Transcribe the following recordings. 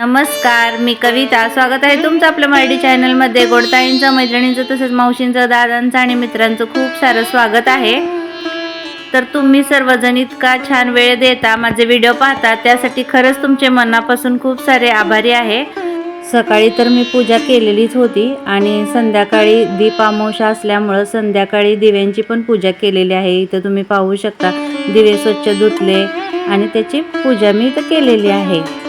नमस्कार मी कविता. स्वागत आहे तुमचं आपल्या मराठी चॅनलमध्ये. गोडताईंचं मैत्रिणींचं तसेच मावशींचं दादांचं आणि मित्रांचं खूप सारं स्वागत आहे. तर तुम्ही सर्वजण इतका छान वेळ देता माझे व्हिडिओ पाहता त्यासाठी खरंच तुमचे मनापासून खूप सारे आभारी आहे. सकाळी तर मी पूजा केलेलीच होती आणि संध्याकाळी दीप असल्यामुळं संध्याकाळी दिव्यांची पण पूजा केलेली आहे. इथं तुम्ही पाहू शकता दिवे स्वच्छ धुतले आणि त्याची पूजा मी इथं केलेली आहे.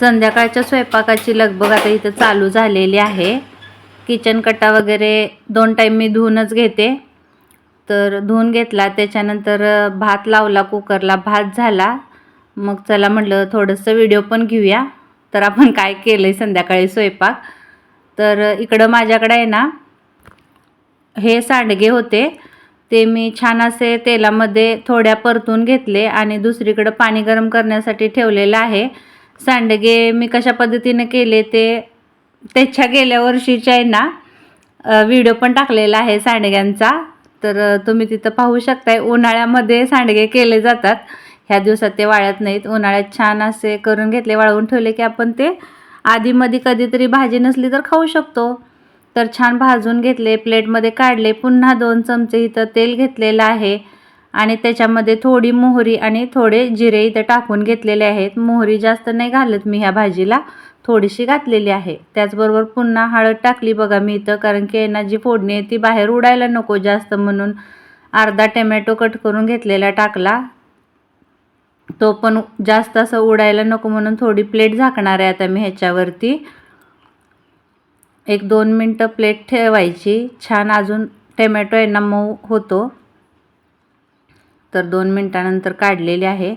संध्याकाळच्या स्वयंपाकाची लगबग आता इथं चालू झालेली आहे. किचन कट्टा वगैरे दोन टाईम मी धुवूनच घेते. तर धुवून घेतला त्याच्यानंतर भात लावला कुकरला भात झाला. मग चला म्हटलं थोडंसं व्हिडिओ पण घेऊया. तर आपण काय केलं आहे संध्याकाळी स्वयंपाक? तर इकडं माझ्याकडे आहे ना हे सांडगे होते. ते मी छान असे तेलामध्ये थोड्या परतून घेतले आणि दुसरीकडं पाणी गरम करण्यासाठी ठेवलेलं आहे. सांडगे मी कशा पद्धतीने केले ते त्याच्या गेल्या वर्षीच्या आहे ना व्हिडिओ पण टाकलेला आहे सांडग्यांचा. तर तुम्ही तिथं पाहू शकताय उन्हाळ्यामध्ये सांडगे केले जातात. ह्या दिवसात ते वाळत नाहीत. उन्हाळ्यात छान असे करून घेतले वाळवून ठेवले की आपण ते आधीमध्ये कधीतरी भाजी नसली तर खाऊ शकतो. तर छान भाजून घेतले प्लेटमध्ये काढले पुन्हा दोन चमचे इथं तेल घेतलेलं आहे. आणि त्याच्यामध्ये थोडी मोहरी आणि थोडे जिरे इथं टाकून घेतलेले आहेत. मोहरी जास्त नाही घालत मी ह्या भाजीला थोडीशी घातलेली आहे. त्याचबरोबर पुन्हा हळद टाकली बघा मी इथं कारण की यांना जी फोडणी आहे ती बाहेर उडायला नको जास्त म्हणून अर्धा टमॅटो कट करून घेतलेला टाकला. तो पण जास्त असं उडायला नको म्हणून थोडी प्लेट झाकणार आहे आता मी ह्याच्यावरती. एक दोन मिनटं प्लेट ठेवायची. छान अजून टमॅटो आहे ना मऊ होतो. तर दोन मिनटानंतर काढलेले आहे.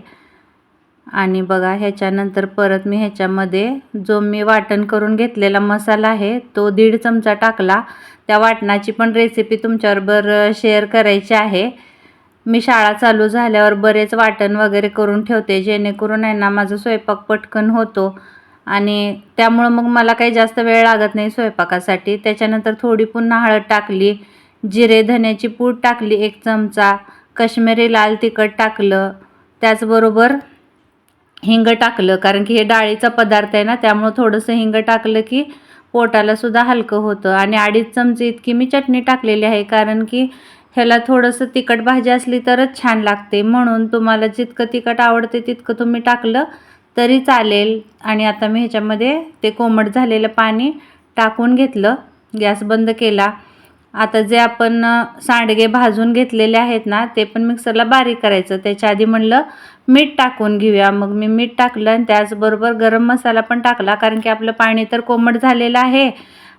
आणि बघा ह्याच्यानंतर परत मी ह्याच्यामध्ये जो मी वाटण करून घेतलेला मसाला आहे तो दीड चमचा टाकला. त्या वाटणाची पण रेसिपी तुमच्याबरोबर शेअर करायची आहे. मी शाळा चालू झाल्यावर बरेच वाटण वगैरे करून ठेवते जेणेकरून आहे ना माझा स्वयंपाक पटकन होतो. आणि त्यामुळं मग मला काही जास्त वेळ लागत नाही स्वयंपाकासाठी. त्याच्यानंतर थोडी पुन्हा हळद टाकली जिरे धन्याची पूड टाकली एक चमचा. कश्मीरी लाल तिखट टाकलं त्याचबरोबर हिंग टाकलं. कारण की हे डाळीचा पदार्थ आहे ना त्यामुळं थोडंसं हिंग टाकलं की पोटाला सुद्धा हलकं होतं. आणि अडीच चमचे इतकी मी चटणी टाकलेली आहे कारण की ह्याला थोडंसं तिखट भाजी असली तरच छान लागते. म्हणून तुम्हाला जितकं तिखट आवडते तितकं तुम्ही टाकलं तरी चालेल. आणि आता मी ह्याच्यामध्ये ते कोमट झालेलं पाणी टाकून घेतलं. गॅस बंद केला. आता जे आपण सांडगे भाजून घेतलेले आहेत ना ते पण मिक्सरला बारीक करायचं. त्याच्या आधी म्हणलं मीठ टाकून घेऊया. मग मी मीठ टाकलं आणि त्याचबरोबर गरम मसाला पण टाकला कारण की आपलं पाणी तर कोमट झालेलं आहे.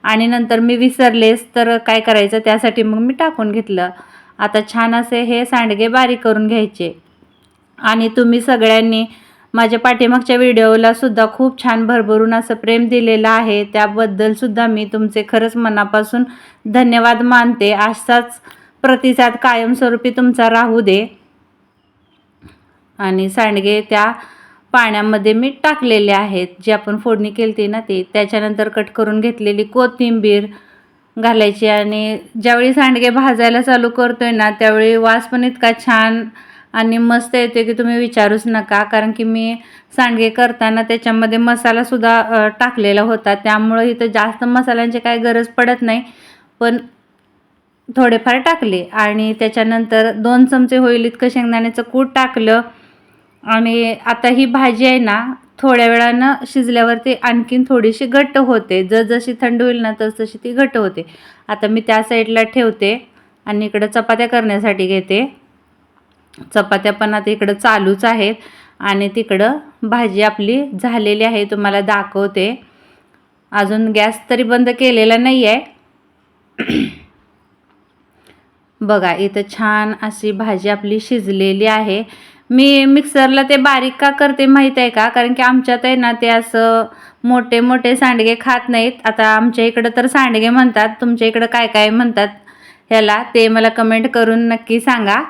आणि नंतर मी विसरलेच तर काय करायचं त्यासाठी मग मी टाकून घेतलं. आता छान असे हे सांडगे बारीक करून घ्यायचे. आणि तुम्ही सगळ्यांनी माझ्या पाठीमागच्या व्हिडिओला सुद्धा खूप छान भरभरून असं प्रेम दिलेलं आहे. त्याबद्दल सुद्धा मी तुमचे खरंच मनापासून धन्यवाद मानते. असाच प्रतिसाद कायमस्वरूपी तुमचा राहू दे. आणि सांडगे त्या पाण्यामध्ये मी टाकलेले आहेत. जे आपण फोडणी केली ना ते त्याच्यानंतर कट करून घेतलेली कोथिंबीर घालायची. आणि ज्यावेळी सांडगे भाजायला चालू करतोय ना त्यावेळी वास पण इतका छान आणि मस्त येते की तुम्ही विचारूच नका कारण की मी सांडगे करताना त्याच्यामध्ये मसालासुद्धा टाकलेला होता. त्यामुळं इथं जास्त मसाल्यांची काही गरज पडत नाही. पण थोडेफार टाकले आणि त्याच्यानंतर दोन चमचे होईल इतकं शेंगदाण्याचं कूट टाकलं. आणि आता ही भाजी आहे ना थोड्या वेळानं शिजल्यावरती आणखीन थोडीशी घट्ट होते. जसजशी थंड होईल ना तसतशी ती घट्ट होते. आता मी त्या साईडला ठेवते आणि इकडं चपात्या करण्यासाठी घेते. चपात्या पण आता इकडं चालूच आहेत आणि तिकडं भाजी आपली झालेली आहे तुम्हाला दाखवते. अजून गॅस तरी बंद केलेला नाही आहे बघा इथं छान अशी भाजी आपली शिजलेली आहे. मी मिक्सरला ते बारीक का करते माहीत आहे का? कारण की आमच्यात आहे ना ते असं मोठे मोठे सांडगे खात नाहीत. आता आमच्या इकडं तर सांडगे म्हणतात. तुमच्या इकडं काय काय म्हणतात ह्याला ते मला कमेंट करून नक्की सांगा.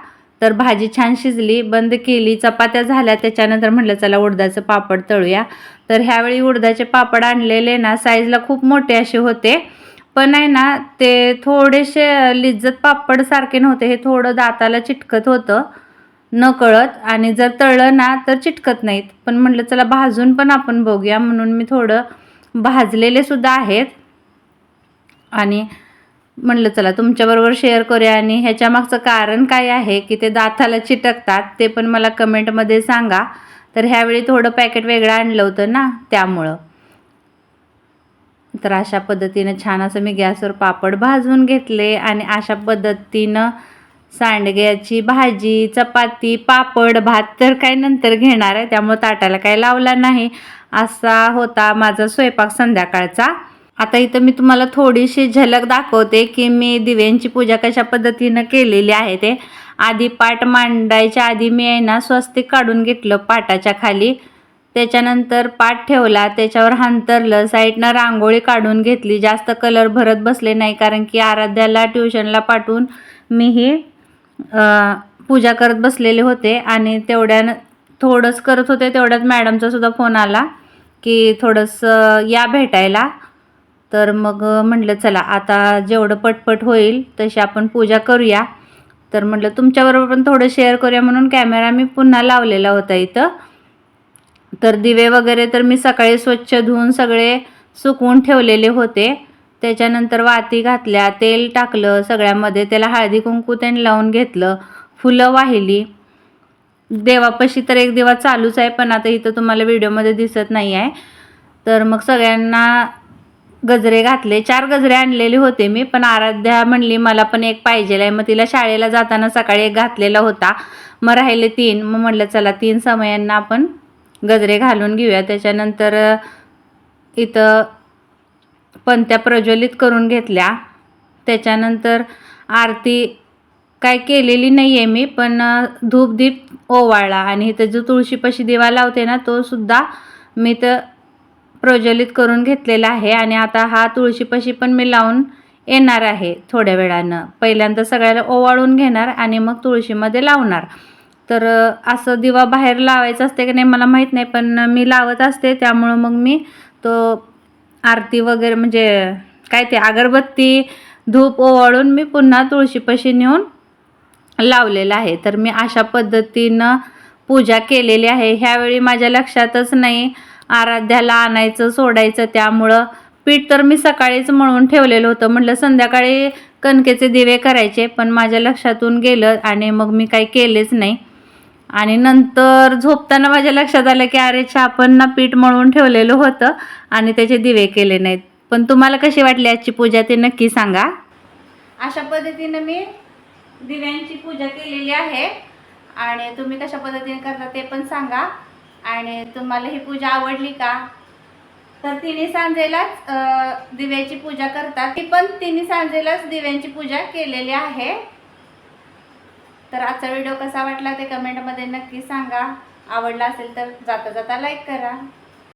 तर भाजी छान शिजली बंद केली चपात्या झाल्या त्याच्यानंतर म्हटलं चला उडदाचं पापड तळूया. तर ह्यावेळी उडदाचे पापड आणलेले ना साईजला खूप मोठे असे होते. पण आहे ना ते थोडेसे लिज्जत पापड सारखे नव्हते हे थोडं दाताला चिटकत होतं न कळत आणि जर तळलं ना तर चिटकत नाहीत. पण म्हटलं चला भाजून पण आपण बघूया. म्हणून मी थोडं भाजलेले सुद्धा आहेत. आणि म्हणलं चला तुमच्याबरोबर शेअर करूया आणि ह्याच्या मागचं कारण काय आहे की ते दाताला चिटकतात ते पण मला कमेंटमध्ये सांगा. तर ह्यावेळी थोडं पॅकेट वेगळं आणलं होतं ना त्यामुळं. तर अशा पद्धतीनं छान असं मी गॅसवर पापड भाजून घेतले आणि अशा पद्धतीनं सांडग्याची भाजी चपाती पापड भात तर काय नंतर घेणार आहे त्यामुळं ताटाला काय लावला नाही. असा होता माझा स्वयंपाक संध्याकाळचा. आता इथं मी तुम्हाला थोडीशी झलक दाखवते की मी दिव्यांची पूजा कशा पद्धतीनं केलेली आहे ते. आधी पाट मांडायच्या आधी मी आहे ना स्वस्तिक काढून घेतलं पाटाच्या खाली. त्याच्यानंतर पाट ठेवला त्याच्यावर हांतरलं साईडनं रांगोळी काढून घेतली. जास्त कलर भरत बसले नाही कारण की आराध्याला ट्युशनला पाठवून मी ही पूजा करत बसलेले होते आणि तेवढ्यानं थोडंच करत होते तेवढ्यात मॅडमचा सुद्धा फोन आला की थोडंसं या भेटायला. तर मग म्हटलं चला आता जेवढं पटपट होईल तशी आपण पूजा करूया. तर म्हटलं तुमच्याबरोबर पण थोडं शेअर करूया म्हणून कॅमेरा मी पुन्हा लावलेला होता इथं. तर दिवे वगैरे तर मी सकाळी स्वच्छ धुवून सगळे सुकवून ठेवलेले होते. त्याच्यानंतर वाती घातल्या तेल टाकलं सगळ्यामध्ये त्याला हळदी कुंकू त्याने लावून घेतलं फुलं वाहिली. देवापाशी तर एक दिवा चालूच आहे पण आता इथं तुम्हाला व्हिडिओमध्ये दिसत नाही आहे तर मग सगळ्यांना गजरे घातले. चार गजरे आणलेले होते मी पण आराध्या म्हणली मला पण एक पाहिजे आहे मग तिला शाळेला जाताना सकाळी एक घातलेला होता. मग राहिले तीन. मग म्हटलं चला तीन समयांना आपण गजरे घालून घेऊया. त्याच्यानंतर इथं पंत्या प्रज्वलित करून घेतल्या. त्याच्यानंतर आरती काय केलेली नाही आहे मी पण धूपदीप ओवाळला. आणि इथं जो तुळशीपाशी दिवा लावते ना तो सुद्धा मी तर प्रज्वलित करून घेतलेला आहे आणि आता हा तुळशीपाशी पण मी लावून येणार आहे थोड्या वेळानं. पहिल्यांदा सगळ्याला ओवाळून घेणार आणि मग तुळशीमध्ये लावणार. तर असं दिवा बाहेर लावायचं असते की नाही मला माहीत नाही पण मी लावत असते. त्यामुळं मग मी तो आरती वगैरे म्हणजे काय ते अगरबत्ती धूप ओवाळून मी पुन्हा तुळशीपाशी नेऊन लावलेलं आहे. तर मी अशा पद्धतीनं पूजा केलेली आहे. ह्यावेळी माझ्या लक्षातच नाही आराध्याला आणायचं सोडायचं त्यामुळं पीठ तर मी सकाळीच मळून ठेवलेलं होतं. म्हटलं संध्याकाळी कणकेचे दिवे करायचे पण माझ्या लक्षातून गेलं आणि मग मी काही केलेच नाही. आणि नंतर झोपताना माझ्या लक्षात आलं की अरे आपण ना पीठ मळून ठेवलेलं होतं आणि त्याचे दिवे केले नाहीत. पण तुम्हाला कशी वाटली आजची पूजा ते नक्की सांगा. अशा पद्धतीनं मी दिव्यांची पूजा केलेली आहे. आणि तुम्ही कशा पद्धतीने करता ते पण सांगा. आणि तुम्हाला ही पूजा आवडली का? तर तिन्ही सांजेलाच दिव्याची पूजा करतात. ती पण तिन्ही सांजेलाच दिव्यांची पूजा केलेली आहे. तर आजचा व्हिडिओ कसा वाटला ते कमेंटमध्ये नक्की सांगा. आवडला असेल तर जाता जाता लाईक करा.